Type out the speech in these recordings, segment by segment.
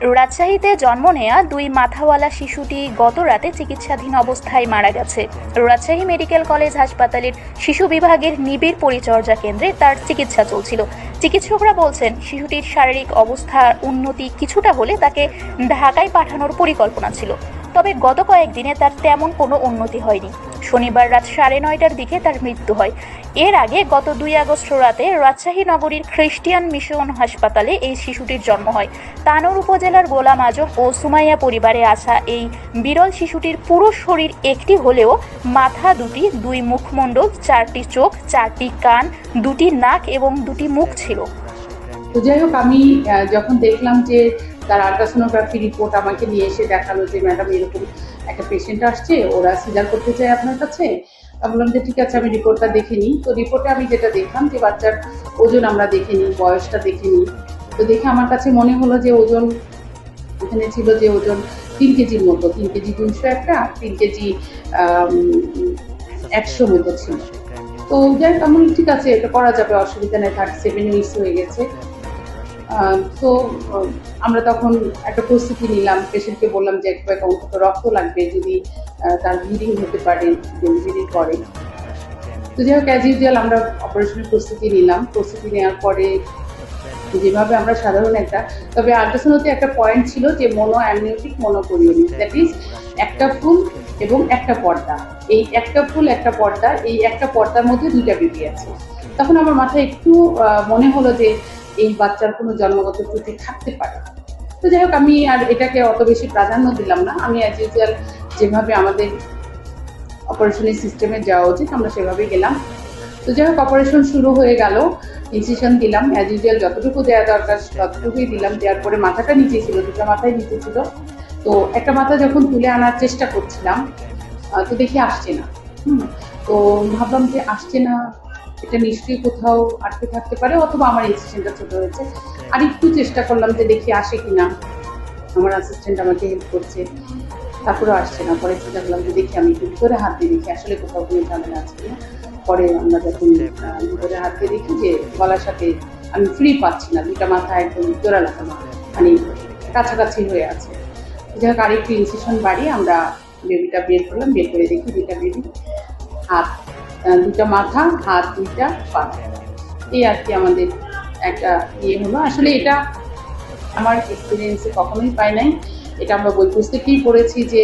রাজশাহীতে জন্ম নেয়া দুই মাথাওয়ালা শিশুটি গত রাতে চিকিৎসাধীন অবস্থায় মারা গেছে। রাজশাহী মেডিকেল কলেজ হাসপাতালের শিশু বিভাগের নিবিড় পরিচর্যা কেন্দ্রে তার চিকিৎসা চলছিল। চিকিৎসকরা বলছেন, শিশুটির শারীরিক অবস্থার উন্নতি কিছুটা হলে তাকে ঢাকায় পাঠানোর পরিকল্পনা ছিল। তবে গত কয়েকদিনে তার তেমন কোনো উন্নতি হয়নি। শনিবার রাত সাড়ে নয়টার দিকে তার মৃত্যু হয়। এর আগে গত দুই আগস্ট রাতে রাজশাহী নগরীর খ্রিস্টিয়ান মিশন হাসপাতালে এই শিশুটির জন্ম হয়। তানোর উপজেলার গোলাম আজম ও সুমাইয়া পরিবারে আসা এই বিরল শিশুটির পুরো শরীর একটি হলেও মাথা দুটি, দুই মুখমণ্ডল, চারটি চোখ, চারটি কান, দুটি নাক এবং দুটি মুখ ছিল। তো যাই হোক, আমি যখন দেখলাম যে তার আলট্রাসোনোগ্রাফি রিপোর্ট আমাকে নিয়ে এসে দেখাল যে, ম্যাডাম, এরকম একটা পেশেন্ট আসছে, ওরা সিজার করতে চায় আপনার কাছে? আমি বললাম যে, ঠিক আছে, আমি রিপোর্টটা দেখে নিই। তো রিপোর্টে আমি যেটা দেখলাম যে, বাচ্চার ওজন আমরা দেখে নিই, বয়সটা দেখে নিই। তো দেখে আমার কাছে মনে হলো যে, ওজন এখানে ছিল যে, ওজন তিন কেজির মতো, তিন কেজি দুইশো একটা, তিন কেজি একশো মতো ছিল। তো যাই হোক ঠিক আছে, এটা করা যাবে, অসুবিধা নেই, থার্টি সেভেন উইকস হয়ে গেছে। তো আমরা তখন একটা প্রস্তুতি নিলাম, পেশেন্টকে বললাম যে একবার অন্তত রক্ত লাগবে, যদি তার ব্লিডিং হতে পারে ডেলিভারির পরে তো যাই হোক অ্যাজ ইউজুয়াল আমরা অপারেশনের প্রস্তুতি নিলাম। প্রস্তুতি নেওয়ার পরে যেভাবে আমরা সাধারণ একটা, তবে আল্ট্রাসাউন্ডতে একটা পয়েন্ট ছিল যে mono amniotic monochorionic that is একটা ফুল এবং একটা পর্দা। এই একটা ফুল, একটা পর্দা, এই একটা পর্দার মধ্যে দুইটা বেবি আছে। তখন আমার মাথায় একটু মনে হলো যে এই বাচ্চার কোনো জন্মগত ত্রুটি থাকতে পারে। তো যাই হোক, আমি আর এটাকে অত বেশি প্রাধান্য দিলাম না। আমি অ্যাজ ইউজুয়াল যেভাবে আমাদের অপারেশনের সিস্টেমে যাওয়া উচিত, আমরা সেভাবেই গেলাম। তো যাই হোক অপারেশন শুরু হয়ে গেল। ইনসিশন দিলাম। অ্যাজ ইউজুয়াল যতটুকু দেওয়া দরকার ততটুকুই দিলাম। দেওয়ার পরে মাথাটা নিচে ছিল, দুটো মাথায় নিচে ছিল। তো একটা মাথা যখন তুলে আনার চেষ্টা করছিলাম তো দেখি আসছে না। হুম, তো ভাবলাম যে আসছে না এটা নিশ্চয়ই কোথাও আটকে থাকতে পারে অথবা আমার ইনসিশনটা ছোট হয়েছে। আর একটু চেষ্টা করলাম যে দেখি আসে কিনা। আমার অ্যাসিস্ট্যান্ট আমাকে হেল্প করছে। তারপরে আসছে না। পরে চিন্তা করলাম যে দেখি আমি একটু ভিতরে হাত দিয়ে দেখি। আসলে কোথাও কোনো ঝামেলা আছে কিনা। পরে আমরা যখন ভিতরে হাত দিয়ে দেখি যে গলার সাথে আমি ফ্রি পাচ্ছি না। দুটা মাথা একদম জোড়া লাগানো মানে কাছাকাছি হয়ে আছে। যাই হোক আরেকটু ইনসিশন বাড়িয়ে আমরা বেবিটা বের করলাম। বের করে দেখি দুইটা বেবি হাত দুটা মাথা, হাত দুইটা পা। এই আর কি আমাদের একটা ইয়ে হলো। আসলে এটা আমার এক্সপিরিয়েন্সে কখনোই পাই নাই। এটা আমরা বই পুস্তকেই পড়েছি যে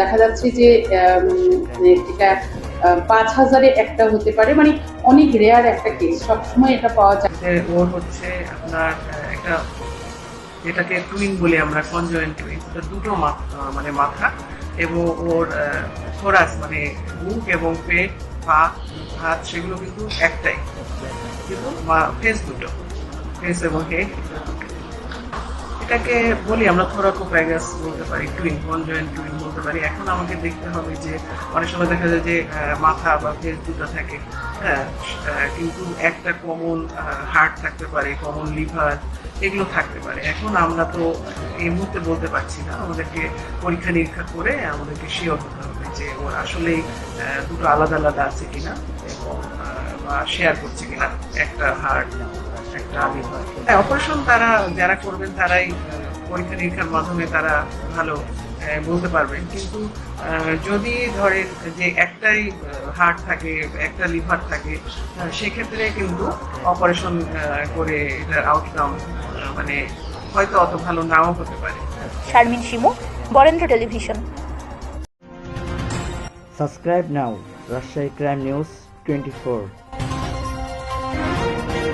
দেখা যাচ্ছে যে এটা পাঁচ হাজারে একটা হতে পারে। মানে অনেক রেয়ার একটা কেস সবসময় এটা পাওয়া যায়। ওর হচ্ছে আপনার একটা যেটাকে টুইন বলি আমরা কনজয়েন্ট টুইন দুটো মাথা মানে মাথা এবং ওর থোরাস মানে বুক এবং পেট পা হাত, সেগুলো কিন্তু একটাই। কিন্তু ফেস দুটো। ফেস এবং হেড এটাকে বলি আমরা থোরাকোপ্যাগাস বলতে পারি টুইন কনজয়েন্ট টুইন বলতে পারি। এখন আমাকে দেখতে হবে যে, অনেক সময় দেখা যায় যে মাথা বা ফেস দুটো থাকে। হ্যাঁ কিন্তু একটা কমন হার্ট থাকতে পারে কমন লিভার এগুলো থাকতে পারে। এখন আমরা তো এই মুহূর্তে বলতে পারছি না। আমাদেরকে পরীক্ষা নিরীক্ষা করে আমাদেরকে শিওর হতে হবে। যে ওর আসলেই আহ, দুটো আলাদা আলাদা আছে কিনা এবং শেয়ার করছে কিনা একটা হার্ট একটা লিভার হ্যাঁ অপারেশন তারা যারা করবেন তারাই পরীক্ষা নিরীক্ষার মাধ্যমে তারা ভালো বলতে পারবেন। কিন্তু যদি ধরেন যে একটাই হার্ট থাকে একটা লিভার থাকে সেক্ষেত্রে কিন্তু অপারেশন করে এটার আউটকাম মানে হয়তো অত ভালো নাও হতে পারে। Sharmin Shimu Barendra television. Subscribe now Rajshahi crime news twenty four